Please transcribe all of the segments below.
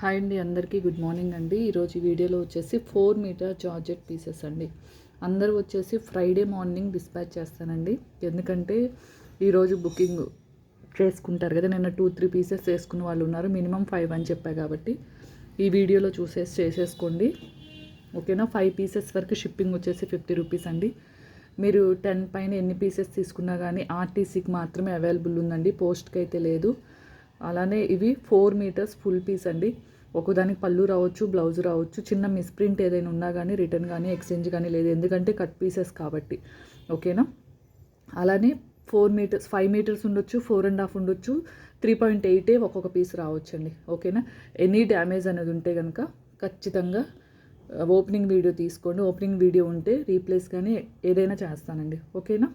Hi అండి అందరికీ good morning అండి. ఈరోజు ఈ వీడియోలో వచ్చేసి ఫోర్ మీటర్ జార్జెట్ పీసెస్ అండి. అందరూ వచ్చేసి ఫ్రైడే మార్నింగ్ డిస్పాచ్ చేస్తానండి. ఎందుకంటే ఈరోజు బుకింగ్ చేసుకుంటారు కదా నిన్న టూ త్రీ పీసెస్ వేసుకున్న వాళ్ళు ఉన్నారు మినిమం ఫైవ్ అని చెప్పా కాబట్టి. ఈ వీడియోలో చూసేసి చేసేసుకోండి. ఓకేనా? ఫైవ్ పీసెస్ వరకు షిప్పింగ్ వచ్చేసి ఫిఫ్టీ రూపీస్ అండి. మీరు టెన్ పైన ఎన్ని పీసెస్ తీసుకున్నా కానీ ఆర్టీసీకి మాత్రమే అవైలబుల్ ఉందండి పోస్ట్కి అయితే లేదు. అలానే ఇవి ఫోర్ మీటర్స్ ఫుల్ పీస్ అండి. ఒకదానికి పళ్ళు రావచ్చు బ్లౌజ్ రావచ్చు చిన్న మిస్ప్రింట్ ఏదైనా ఉన్నా కానీ రిటర్న్ కానీ ఎక్స్చేంజ్ కానీ లేదు. ఎందుకంటే కట్ పీసెస్ కాబట్టి. ఓకేనా? అలానే ఫోర్ మీటర్స్ ఫైవ్ మీటర్స్ ఉండొచ్చు ఫోర్ అండ్ హాఫ్ ఉండొచ్చు త్రీ పాయింట్ ఎయిటే ఒక్కొక్క పీస్ రావచ్చండి. ఓకేనా? ఎనీ డ్యామేజ్ అనేది ఉంటే కనుక ఖచ్చితంగా ఓపెనింగ్ వీడియో తీసుకోండి. ఓపెనింగ్ వీడియో ఉంటే రీప్లేస్ కానీ ఏదైనా చేస్తానండి. ఓకేనా?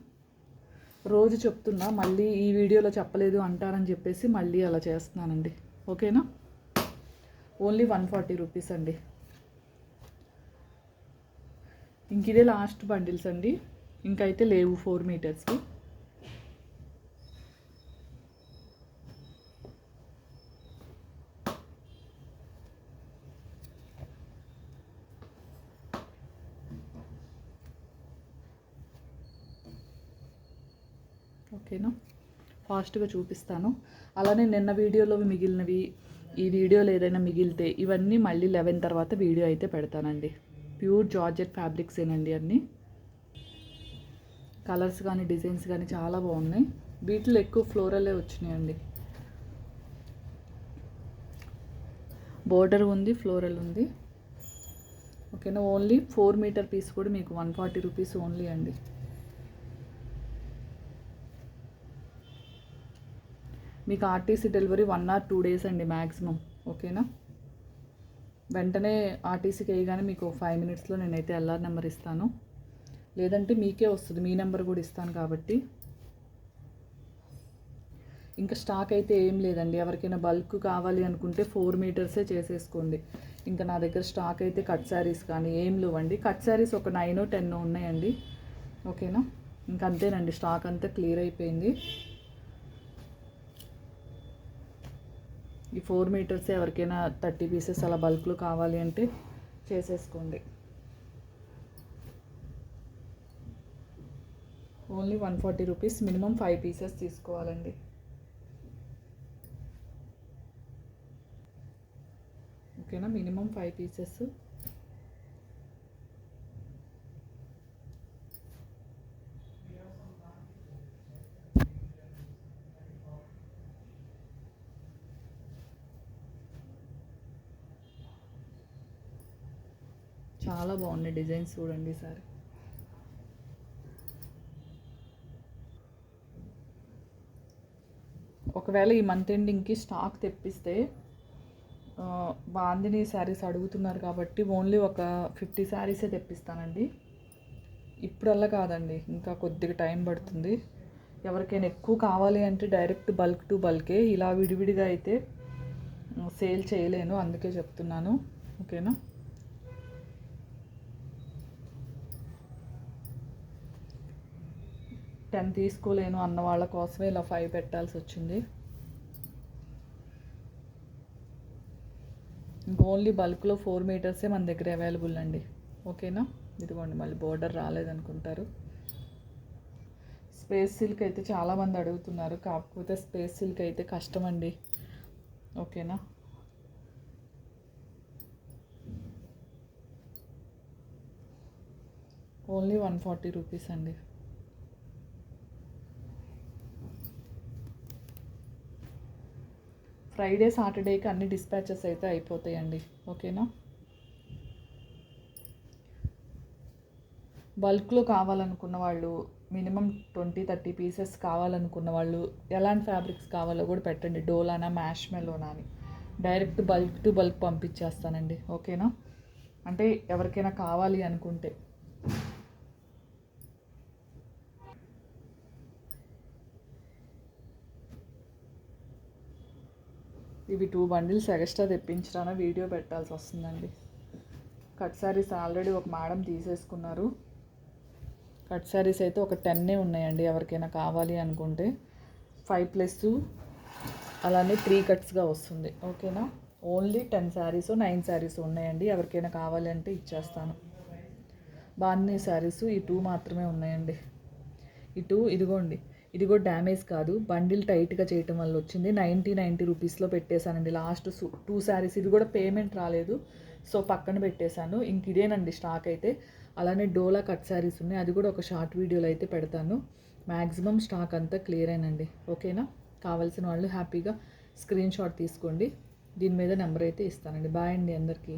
రోజు చెప్తున్నా మళ్ళీ ఈ వీడియోలో చెప్పలేదు అంటారని చెప్పేసి మళ్ళీ అలా చేస్తున్నానండి. ఓకేనా? ఓన్లీ వన్ ఫార్టీ రూపీస్ అండి. ఇంక ఇదే లాస్ట్ బండిల్స్ అండి. ఇంకైతే లేవు ఫోర్ మీటర్స్కి. ఓకేనా ఫాస్ట్గా చూపిస్తాను. అలానే నిన్న వీడియోలో మిగిలినవి ఈ వీడియోలో ఏదైనా మిగిలితే ఇవన్నీ మళ్ళీ లెవెన్ తర్వాత వీడియో అయితే పెడతానండి. ప్యూర్ జార్జెట్ ఫ్యాబ్రిక్స్ ఏనండి అన్నీ. కలర్స్ కానీ డిజైన్స్ కానీ చాలా బాగున్నాయి. వీటిలో ఎక్కువ ఫ్లోరలే వచ్చినాయండి. బోర్డర్ ఉంది ఫ్లోరల్ ఉంది. ఓకేనా ఓన్లీ ఫోర్ మీటర్ పీస్ కూడా మీకు వన్ ఫార్టీ రూపీస్ ఓన్లీ అండి. మీకు RTC delivery one or two days అండి మ్యాక్సిమం ఓకేనా వెంటనే ఆర్టీసీకి వేయగానే మీకు ఫైవ్ మినిట్స్లో నేనైతే ఎల్ఆర్ నెంబర్ ఇస్తాను. లేదంటే మీకే వస్తుంది మీ నెంబర్ కూడా ఇస్తాను కాబట్టి. ఇంకా స్టాక్ అయితే ఏం లేదండి ఎవరికైనా బల్క్ కావాలి అనుకుంటే ఫోర్ మీటర్సే చేసేసుకోండి. ఇంకా నా దగ్గర స్టాక్ అయితే కట్ శారీస్ కానీ ఏం లేవండి. కట్ శారీస్ ఒక నైన్ టెన్ ఉన్నాయండి ఓకేనా ఇంకా అంతేనండి స్టాక్ అంతా క్లియర్ అయిపోయింది. ఈ ఫోర్ మీటర్స్ ఎవరికైనా థర్టీ పీసెస్ అలా బల్క్లో కావాలి అంటే చేసేసుకోండి. Only one forty rupees minimum five pieces తీసుకోవాలండి. ఓకేనా? మినిమం ఫైవ్ పీసెస్ చాలా బాగున్నాయి డిజైన్స్ చూడండి సార్. ఒకవేళ ఈ మంత్ ఎండింగ్కి స్టాక్ తెప్పిస్తే బాందిని శారీస్ అడుగుతున్నారు కాబట్టి ఓన్లీ ఒక ఫిఫ్టీ శారీసే తెప్పిస్తానండి. ఇప్పుడల్లా కాదండి ఇంకా కొద్దిగా టైం పడుతుంది. ఎవరికైనా ఎక్కువ కావాలి అంటే డైరెక్ట్ బల్క్ టు బల్కే ఇలా విడివిడిగా అయితే సేల్ చేయలేను అందుకే చెప్తున్నాను. ఓకేనా? టెన్ తీసుకోలేను అన్న వాళ్ళ కోసమే ఇలా ఫైవ్ పెట్టాల్సి వచ్చింది. ఓన్లీ బల్క్లో ఫోర్ మీటర్సే మన దగ్గర అవైలబుల్ అండి. ఓకేనా? ఇదిగోండి మళ్ళీ బోర్డర్ రాలేదనుకుంటారు. స్పేస్ సిల్క్ అయితే చాలామంది అడుగుతున్నారు. కాకపోతే స్పేస్ సిల్క్ అయితే కష్టం అండి ఓకేనా? ఓన్లీ వన్ ఫార్టీ రూపీస్ అండి. ఫ్రైడే సాటర్డేకి అన్ని డిస్పాచెస్ అయితే అయిపోతాయండి. ఓకేనా? బల్క్లో కావాలనుకున్న వాళ్ళు మినిమం ట్వంటీ థర్టీ పీసెస్ కావాలనుకున్న వాళ్ళు ఎలాంటి ఫ్యాబ్రిక్స్ కావాలో కూడా పెట్టండి. డోలానా మ్యాష్ మెలోనా అని. డైరెక్ట్ బల్క్ టు బల్క్ పంపించేస్తానండి. ఓకేనా? అంటే ఎవరికైనా కావాలి అనుకుంటే. ఇవి టూ బండిల్స్ ఎక్స్ట్రా తెప్పించడాన వీడియో పెట్టాల్సి వస్తుందండి. కట్ శారీస్ ఆల్రెడీ ఒక మేడం తీసేసుకున్నారు. కట్ శారీస్ అయితే ఒక టెన్నే ఉన్నాయండి ఎవరికైనా కావాలి అనుకుంటే. ఫైవ్ ప్లస్ అలానే త్రీ కట్స్గా వస్తుంది. ఓకేనా? Only ten saris nine saris ఉన్నాయండి. ఎవరికైనా కావాలంటే ఇచ్చేస్తాను. బాగున్నాయి శారీస్ ఈ టూ మాత్రమే ఉన్నాయండి. ఈ టూ ఇదిగోండి. ఇది కూడా డ్యామేజ్ కాదు. బండిల్ టైట్గా చేయటం వల్ల వచ్చింది. నైంటీ నైంటీ రూపీస్లో పెట్టేశానండి. లాస్ట్ టూ శారీస్ ఇది కూడా పేమెంట్ రాలేదు. సో పక్కన పెట్టేశాను. ఇంక ఇదేనండి స్టాక్ అయితే. అలానే డోలా కట్ శారీస్ ఉన్నాయి. అది కూడా ఒక షార్ట్ వీడియోలో అయితే పెడతాను. మ్యాక్సిమం స్టాక్ అంతా క్లియర్ అయినండి. ఓకేనా కావాల్సిన వాళ్ళు హ్యాపీగా స్క్రీన్ షాట్ తీసుకోండి. దీని మీద నెంబర్ అయితే ఇస్తానండి. బాయ్ అండి అందరికీ.